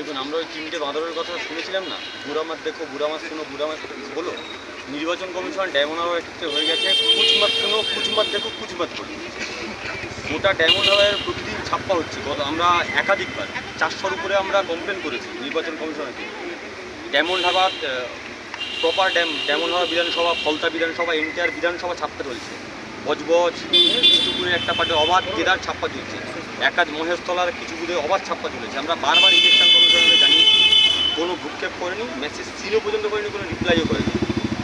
দেখুন, আমরা ওই তিনটে বাঁদরের কথা শুনেছিলাম না? বুড়ামার দেখো বুড়ামার শুনো বুড়ামার বলো নির্বাচন কমিশন ডায়মন্ড হাওয়ার ক্ষেত্রে হয়ে গেছে। কুচমাত শুনো কুচমাত দেখো কুচমাত বলো গোটা ডায়মন্ড হাওয়ার প্রতিদিন ছাপ্পা হচ্ছে। আমরা একাধিকবার, চারশোর উপরে আমরা কমপ্লেন করেছি নির্বাচন কমিশনকে ডায়মন্ড হাওয়ার প্রপার ড্যাম ডায়মন্ড হাওয়া বিধানসভা, ফলতা বিধানসভা এনটিআর বিধানসভা ছাপতে চলছে বজবজ বিষ্ণুপুরের একটা পার্টে অবাধ কেদার ছাপ্পা চলছে। একাধ মহেশতলার কিছু গুলো অবাধ ছাপ্পা চলেছে আমরা বারবার ইলেকশন কমিশনকে জানিয়েছি কোনো ভূক্ষেপ করেনি মেসেজ সিনও পর্যন্ত করেনি কোনো রিপ্লাইও করেনি।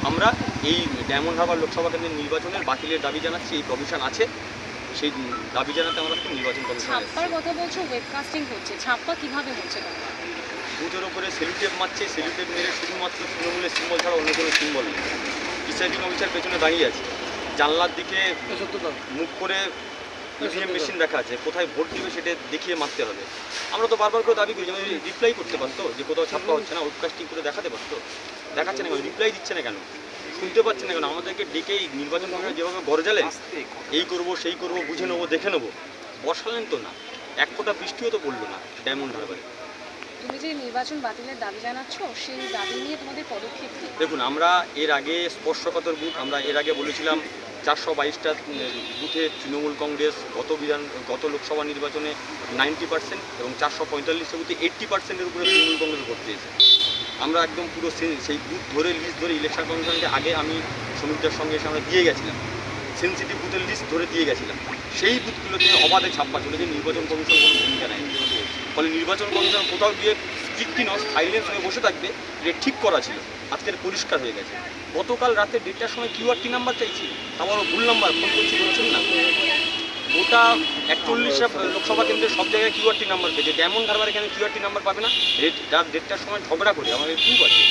আমরা এই ডায়মন্ড হারবার লোকসভা কেন্দ্রের নির্বাচনের বাতিলের দাবি জানাচ্ছি এই কমিশন আছে। সেই দাবি জানাতে আমরা নির্বাচন কমিশন ছাপ্পার কথা বলছো ওয়েবকাস্টিং হচ্ছে। ছাপ্পা কীভাবে হচ্ছে বুথের ওপরে সেলুটেপ মারছে সেলুটেপ মেরে শুধুমাত্র তৃণমূলের সিম্বল ছাড়া অন্য কোনো সিম্বল নেই। প্রিসাইডিং অফিসার পেছনে দাঁড়িয়ে আছে। জানলার দিকে মুখ করে ইভিএম মেশিন রাখা আছে, কোথায় ভোট দিবে সেটা দেখিয়ে মারতে হবে। আমরা তো বারবার করে দাবি করি, যেমন রিপ্লাই করতে পারতো, যে কোথাও ছাপ্পা হচ্ছে না ওয়েবকাস্টিং করে দেখাতে পারতো। দেখাচ্ছে না কেন? রিপ্লাই দিচ্ছে না কেন? শুনতে পাচ্ছে না কেন? আমাদেরকে ডেকে নির্বাচন কমিশন যেভাবে গরজালেন এই করব, সেই করব, বুঝে নেব, দেখে নেব। বসালেন তো না। এক ফোঁটা বৃষ্টিও তো পড়ল না ডায়মন্ড হারবারে তুমি যে নির্বাচন বাতিলের দাবি জানাচ্ছ, সেই দাবি নিয়ে তোমাদের পদক্ষেপ কি? দেখুন, আমরা এর আগে স্পর্শকাতর বুথ, আমরা এর আগে বলেছিলাম চারশো বাইশটা বুথে তৃণমূল কংগ্রেস, গত বিধান, গত লোকসভা নির্বাচনে নাইনটি পার্সেন্ট এবং চারশো পঁয়তাল্লিশটা বুথে এইট্টি পার্সেন্টের উপরে তৃণমূল কংগ্রেস ভোট পেয়েছে। আমরা একদম পুরো সেই বুথ ধরে লিস্ট ধরে ইলেকশন কমিশনকে আগে আমি শ্রমিকদের সঙ্গে এসে আমরা দিয়ে গেছিলাম। সেন্সিটিভ বুথের লিস্ট ধরে দিয়ে গেছিলাম। সেই বুথগুলোতে অবাধে ছাপ্পা চলেছে, নির্বাচন কমিশন কোনো ভূমিকা নেয় ফলে নির্বাচন কমিশন কোথাও গিয়ে স্ট্রিক্টলি নয় সাইলেন্স হয়ে বসে থাকবে এটা ঠিক করা ছিল আজকের পরিষ্কার হয়ে গেছে। গতকাল রাতে দেড়টার সময় কিউআরটি নাম্বার চাইছি? তারপরও ভুল নাম্বার ফোন করছি বলছেন না। ওটা একচল্লিশে লোকসভা কেন্দ্রের সব জায়গায় কিউআরটি নাম্বার পেয়েছে। ডায়মন্ড হারবার এখানে কিউআরটি নাম্বার পাবে না? রেট রাত দেড়টার সময় ঝগড়া করে আমাদের প্রুফ আছে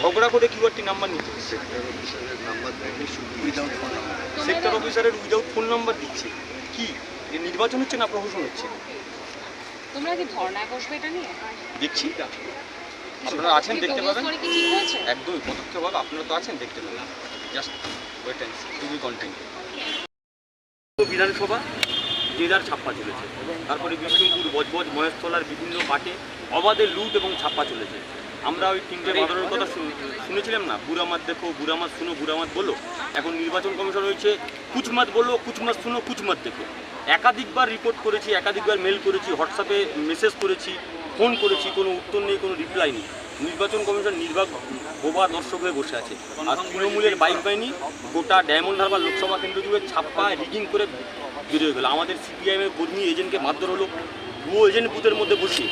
ঝগড়া করে কিউআরটি নাম্বার নিতে সেক্টর অফিসারের উইদাউট ফোন সেক্টর অফিসারের উইদাউট ফোন নাম্বার দিচ্ছে। কি? এ নির্বাচন হচ্ছে না প্রহসন হচ্ছে? তোমরা কি ধর্নায় বসবে এটা নিয়ে? দেখছি। আপনারা আছেন দেখতে পাবেন। একদমই পদক্ষেপ হবে। আপনারা তো আছেন দেখতে পাবেন। Just wait and to be continue Vidhan Sabha জেদার ছাপ্পা চলেছে। তারপরে বিষ্ণুপুর বজবজ মহেশতলার বিভিন্ন পাটে অবাধে লুট এবং ছাপ্পা চলেছে। আমরা ওই তিনটে বাদরের কথা শুন- শুনেছিলাম না? বুড়ামাত দেখো বুড়ামাত শুনো বুড়ামাত বলো। এখন নির্বাচন কমিশন হয়েছে কুচমাত বলো কুচমাত শুনো কুচমাত দেখো। একাধিকবার রিপোর্ট করেছি, একাধিকবার মেল করেছি হোয়াটসঅ্যাপে মেসেজ করেছি ফোন করেছি, কোনো উত্তর নেই, কোনো রিপ্লাই নেই। নির্বাচন কমিশন নির্বাক বোবা দর্শক হয়ে বসে আছে। আর তৃণমূলের বাইক বাহিনী গোটা ডায়মন্ড হারবার লোকসভা কেন্দ্র জুড়ে ছাপ্পা রিগিং করে বেরিয়ে গেলো। আমাদের সিপিআইএমের কর্মী এজেন্টকে মারধর হলো ভুয়ো এজেন্ট বুথের মধ্যে বসিয়ে।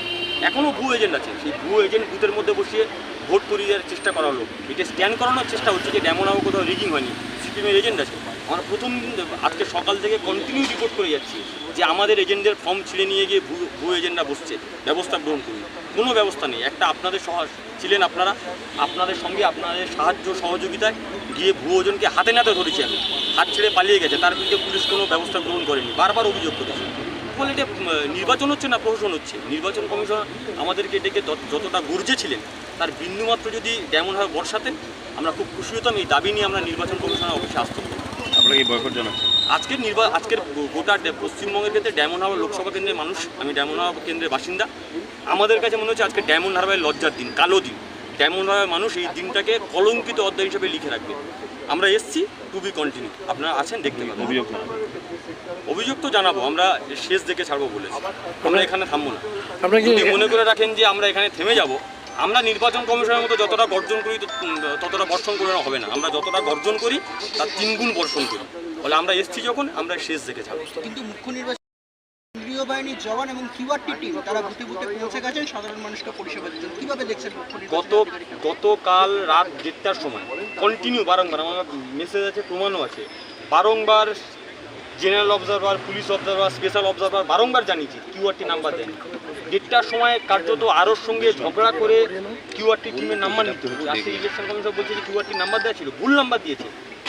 এখনও ভুয়ো এজেন্ট আছে। সেই ভুয়ো এজেন্ট বুথের মধ্যে বসিয়ে ভোট করিয়ে দেওয়ার চেষ্টা করা হলো। এটা স্ট্যান্ড করানোর চেষ্টা হচ্ছে যে ডেমন হাও কোথাও রিগিং হয়নি। সিপিএমের এজেন্ট আছে। আমরা প্রথম আজকে সকাল থেকে কন্টিনিউ রিপোর্ট করে যাচ্ছি যে আমাদের এজেন্টদের ফর্ম ছিঁড়ে নিয়ে গিয়ে ভুয়ো এজেন্টরা বসছে, ব্যবস্থা গ্রহণ করুন। কোনো ব্যবস্থা নেই। একটা আপনাদের সহ ছিলেন আপনারা, আপনাদের সঙ্গে আপনাদের সাহায্য সহযোগিতায় গিয়ে ভুয়ো ওজনকে হাতে নাতে ধরেছি আমি। হাত ছেড়ে পালিয়ে গেছে, তার বিরুদ্ধে পুলিশ কোনো ব্যবস্থা গ্রহণ করেনি। বারবার অভিযোগ করেছে। ফলে এটা নির্বাচন হচ্ছে না, প্রশাসন হচ্ছে? নির্বাচন কমিশন আমাদেরকে ডেকে যত- যতটা গর্জেছিলেন তার বিন্দুমাত্র যদি যেমন হয় বর্ষাতেন, আমরা খুব খুশি হতাম। এই দাবি নিয়ে আমরা নির্বাচন কমিশনের অফিসে আসতাম আপনারা কি বয়কট জানাচ্ছেন আজকের নির্বা আজকের গোটা পশ্চিমবঙ্গের ক্ষেত্রে ডায়মন্ড হারবার লোকসভা কেন্দ্রের মানুষ আমি ডায়মন্ড হারবার কেন্দ্রের বাসিন্দা। আমাদের কাছে মনে হচ্ছে আজকে ডায়মন্ড হারবারের লজ্জার দিন কালো দিন। ডায়মন্ড হারবার মানুষ এই দিনটাকে কলঙ্কিত অধ্যায় হিসেবে লিখে রাখবে। আমরা এসছি টু বি কন্টিনিউ আপনারা আছেন দেখতে পাবেন। অভিযোগ। অভিযোগ তো জানাব আমরা শেষ দেখে ছাড়বো বলেছি। আমরা এখানে থামবো না। আপনারা মনে করে রাখেন যে আমরা এখানে থেমে যাব আমরা নির্বাচন কমিশনের মতো যতটা গর্জন করি ততটা বর্ষণ করে হবে না। আমরা যতটা গর্জন করি তার তিনগুণ বর্ষণ করি। ফলে আমরা এসছি যখন আমরা শেষ দেখে ছাড়বো কিন্তু মুখ্য নির্বাচন কেন্দ্রীয় বাহিনীর জওয়ান এবং কিউআরটি টিম তারা বুথে বুথে পৌঁছে গেছেন সাধারণ মানুষকে পরিষেবা দিচ্ছেন কীভাবে দেখছেন গত গতকাল রাত দেড়টার সময় কন্টিনিউ বারংবার আমার মেসেজ আছে প্রমাণও আছে। বারংবার general observer, police observer, special observer বারংবার জানিয়েছি, কিউআরটি নাম্বার দেয়নি দেড়টার সময় কার্যত আরোর সঙ্গে ঝগড়া করে কিউআরটি টিমের নাম্বার নিতে হচ্ছে আজকে ইলেকশন কমিশন বলছে যে কিউআরটি নাম্বার দেওয়া ছিল, ভুল নাম্বার দিয়েছে।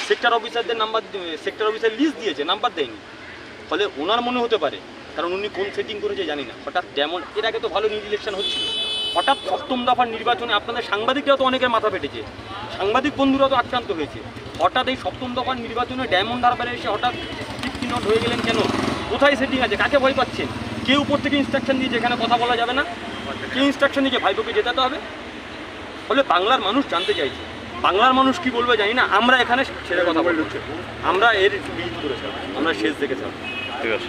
সেক্টর অফিসারদের নাম্বার, সেক্টর অফিসার লিস্ট দিয়েছে, নাম্বার দেয়নি। ফলে ওনার মনে হতে পারে, কারণ উনি কোন সেটিং করেছে জানি না। হঠাৎ যেমন, এর আগে তো ভালো ইলেকশন হচ্ছিল। হঠাৎ সপ্তম দফার নির্বাচনে আপনাদের সাংবাদিকরাও তো অনেকের মাথা ফেটেছে। সাংবাদিক বন্ধুরাও তো আক্রান্ত হয়েছে। হঠাৎ এই সপ্তম দফার নির্বাচনে ডায়মন্ড হারবারে এসে হঠাৎ নট হয়ে গেলেন কেন? কোথায় সেটিং আছে? কাকে ভয় পাচ্ছেন? কে উপর থেকে ইনস্ট্রাকশন দিয়েছে? এখানে কথা বলা যাবে না। কেউ ইনস্ট্রাকশন দিয়েছে ভাইপোকে যেতে হবে। ফলে বাংলার মানুষ জানতে চাইছে। বাংলার মানুষ কি বলবে জানি না। আমরা এখানে ছেড়ে কথা বলছি আমরা এর বিট করেছিলাম। আমরা শেষ দেখেছিলাম। ঠিক আছে।